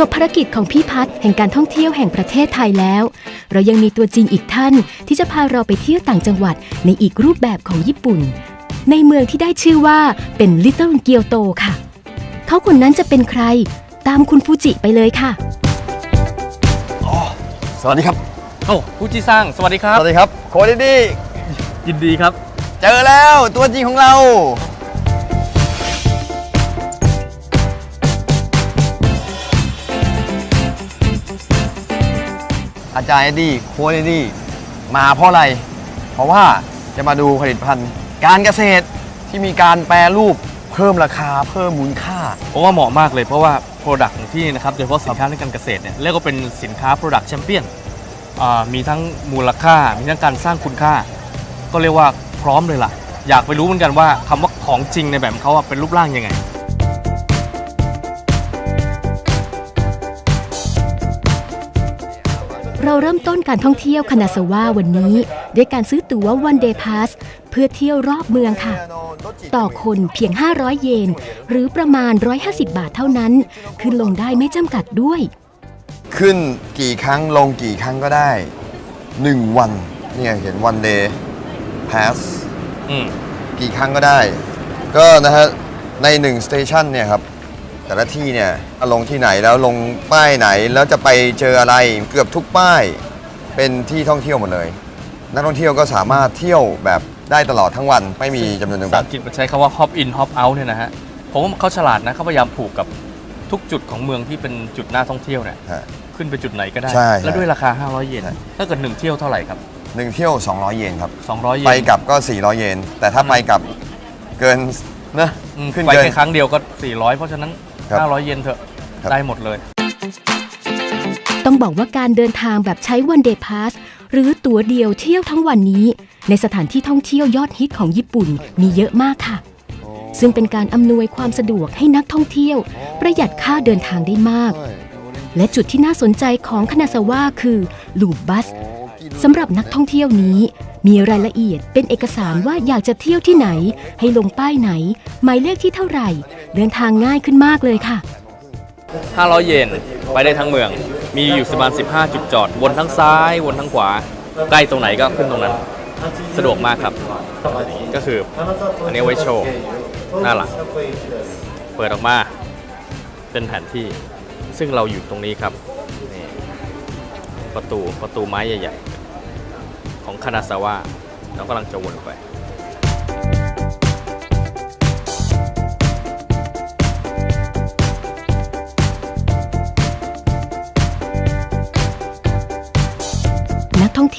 จบภารกิจของพี่พัฒน์แห่งการท่องเที่ยวแห่งประเทศไทยแล้ว เรายังมีตัวจริงอีกท่านที่จะพาเราไปเที่ยวต่างจังหวัดในอีกรูปแบบของญี่ปุ่น ในเมืองที่ได้ชื่อว่าเป็น Little เกียวโตค่ะ เขาคนนั้นจะเป็นใคร ตามคุณฟูจิไปเลยค่ะ สวัสดีครับ โอ้ผู้จีซังสวัสดีครัสบ วัสดีครับ โคดิดี้ยินดีครับ เจอแล้วตัวจริงของเรา อาจารย์เอ็ดดี้โค้ดิดี้มาเพราะอะไร เพราะว่าจะมาดูผลิตภัณฑ์ การเกษตรที่มีการแปรรูปเพิ่มราคาเพิ่มมูลค่า ผมว่าเหมาะมากเลยเพราะว่า Product ของที่นี่นะครับโดยเฉพาะสินค้าในการเกษตรเนี่ยเรียกว่าเป็นสินค้า Product Champion อ่ามีทั้งมูลค่า มีทั้งการสร้างคุณค่า ก็เรียกว่าพร้อมเลยล่ะ อยากไปรู้เหมือนกันว่าคำว่าของจริงในแบบของเขาเป็นรูปร่างยังไง เราเริ่มต้นการท่องเที่ยวคานาซาวะวันนี้ด้วยการซื้อตั๋ว One Day Pass เพื่อเที่ยวรอบเมืองค่ะ ต่อคนเพียง 500 เยน หรือประมาณ 150 บาทเท่านั้น ขึ้นลงได้ไม่จำกัดด้วย ขึ้นกี่ครั้งลงกี่ครั้งก็ได้ 1 วันเนี่ยเห็น one day pass อืมกี่ครั้งก็ได้ ก็นะฮะในหนึ่งสเตชันเนี่ยครับ แต่ละที่เนี่ยลงที่ไหนแล้วลงป้ายไหนแล้วจะไปเจออะไรเกือบทุกป้ายเป็นที่ท่องเที่ยวหมดเลย นักท่องเที่ยวก็สามารถเที่ยวแบบได้ตลอดทั้งวันไม่มีจำนวนจำภาษากัด อังกฤษมันใช้คำว่า hop in hop out เนี่ยนะฮะ ผมว่าเขาฉลาดนะเขาพยายามผูกกับทุกจุดของเมืองที่เป็นจุดน่าท่องเที่ยวเนี่ยฮะขึ้นไปจุดไหนก็ได้ ใช่แล้วด้วยราคา 500 เยน ใช่ ถ้าเกิดหนึ่งเที่ยวเท่าไหร่ครับ หนึ่งเที่ยว 200 เยนครับ 200 เยน ไปกลับก็ 400 เยน แต่ถ้าไปกลับเกินนะอืมขึ้นไปเกิน แค่ครั้งเดียวก็ 400 เพราะฉะนั้น ครับ500 เยนเถอะ ครับ ได้หมดเลย ต้องบอกว่าการเดินทางแบบใช้ One Day Pass หรือตั๋วเดียวเที่ยวทั้งวันนี้ ในสถานที่ท่องเที่ยวยอดฮิตของญี่ปุ่นมีเยอะมากค่ะ ซึ่งเป็นการอำนวยความสะดวกให้นักท่องเที่ยว ประหยัดค่าเดินทางได้มาก และจุดที่น่าสนใจของคานาซาวะคือลูปบัสสำหรับนักท่องเที่ยวนี้ มีรายละเอียดเป็นเอกสารว่าอยากจะเที่ยวที่ไหน ให้ลงป้ายไหน หมายเลขที่เท่าไหร่ เดินทางง่ายขึ้นมากเลยค่ะ 500 เยนไปได้ทั้งเมือง มีอยู่ประมาณ 15 จุดจอด วนทั้งซ้าย วนทั้งขวา ใกล้ตรงไหนก็ขึ้นตรงนั้น สะดวกมากครับ ก็คือ อันนี้ไว้โชว์ หน้าหลัง เปิดออกมา เป็นแผนที่ ซึ่งเราอยู่ตรงนี้ครับ ประตู ประตูไม้ใหญ่ ๆ ของคานาซาวะเรากำลังจะวนไป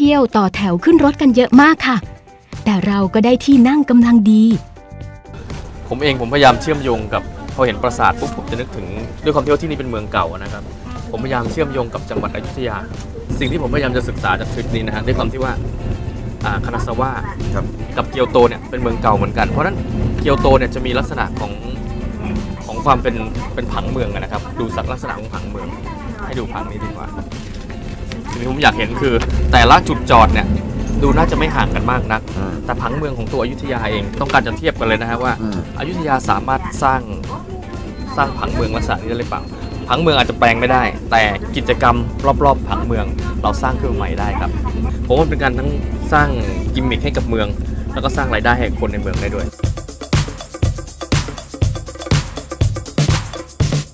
ท่องเที่ยวต่อแถวขึ้นรถกันเยอะมากค่ะ แต่เราก็ได้ที่นั่งกำลังดี ผมเองผมพยายามเชื่อมโยงกับพอเห็นปราสาทปุ๊บผมจะนึกถึงด้วยความที่ว่าที่นี่เป็นเมืองเก่าอะนะครับ ผมพยายามเชื่อมโยงกับจังหวัดอยุธยา สิ่งที่ผมพยายามจะศึกษาจากทริปนี้นะฮะด้วยความที่ว่าอ่าคานาซาวะครับกับเกียวโตเนี่ยเป็นเมืองเก่าเหมือนกัน เพราะฉะนั้นเกียวโตเนี่ยจะมีลักษณะของของความเป็นเป็นผังเมืองอะนะครับ ดูสักลักษณะของผังเมือง ให้ดูผังนี้ดีกว่า สิ่งที่ผมอยากเห็นคือ แต่ละจุดจอดเนี่ยดูน่าจะไม่ห่างกันมากนัก อืม แต่ผังเมืองของตัวอยุธยาเองต้องการจะเทียบกันเลยนะฮะว่า อืม อยุธยาสามารถสร้างสร้างผังเมืองลักษณะนี้ได้หรือเปล่าผังเมืองอาจจะแปลงไม่ได้ แต่กิจกรรมรอบๆผังเมืองเราสร้างขึ้นมาใหม่ได้ครับผมว่ามันเป็นการทั้งสร้างกิมมิคให้กับเมือง แล้วก็สร้างรายได้ให้กับคนในเมืองได้ด้วย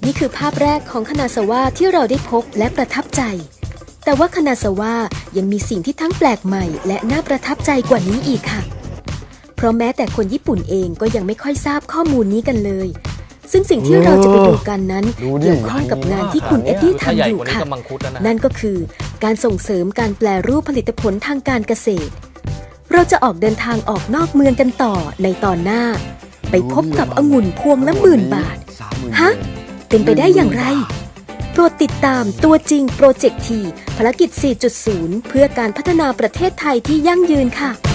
นี่คือภาพแรกของคานาซาวะที่เราได้พบและประทับใจ แต่ว่าคานาซาวะยังมีสิ่งที่ทั้งแปลกใหม่ และน่าประทับใจกว่านี้อีกค่ะ เพราะแม้แต่คนญี่ปุ่นเองก็ยังไม่ค่อยทราบข้อมูลนี้กันเลย ซึ่งสิ่งที่เราจะไปดูกันนั้นดูดิเกี่ยวข้องกับงานที่คุณเอ็ดดี้ถ้าใหทำญ่อยู่กว่านี้ค่ะก็มังคุดแล้วนะนั่นก็คือการส่งเสริมการแปลรูปผลิตผลทางการเกษตร เราจะออกเดินทางออกนอกเมืองกันต่อในตอนหน้า ไปพบกับองุ่นพวงละหมื่นบาท30,000ฮะเป็นไปได้อย่างไร โปรดติดตามตัวจริงโปรเจกต์ทีภารกิจ 4.0 เพื่อการพัฒนาประเทศไทยที่ยั่งยืนค่ะ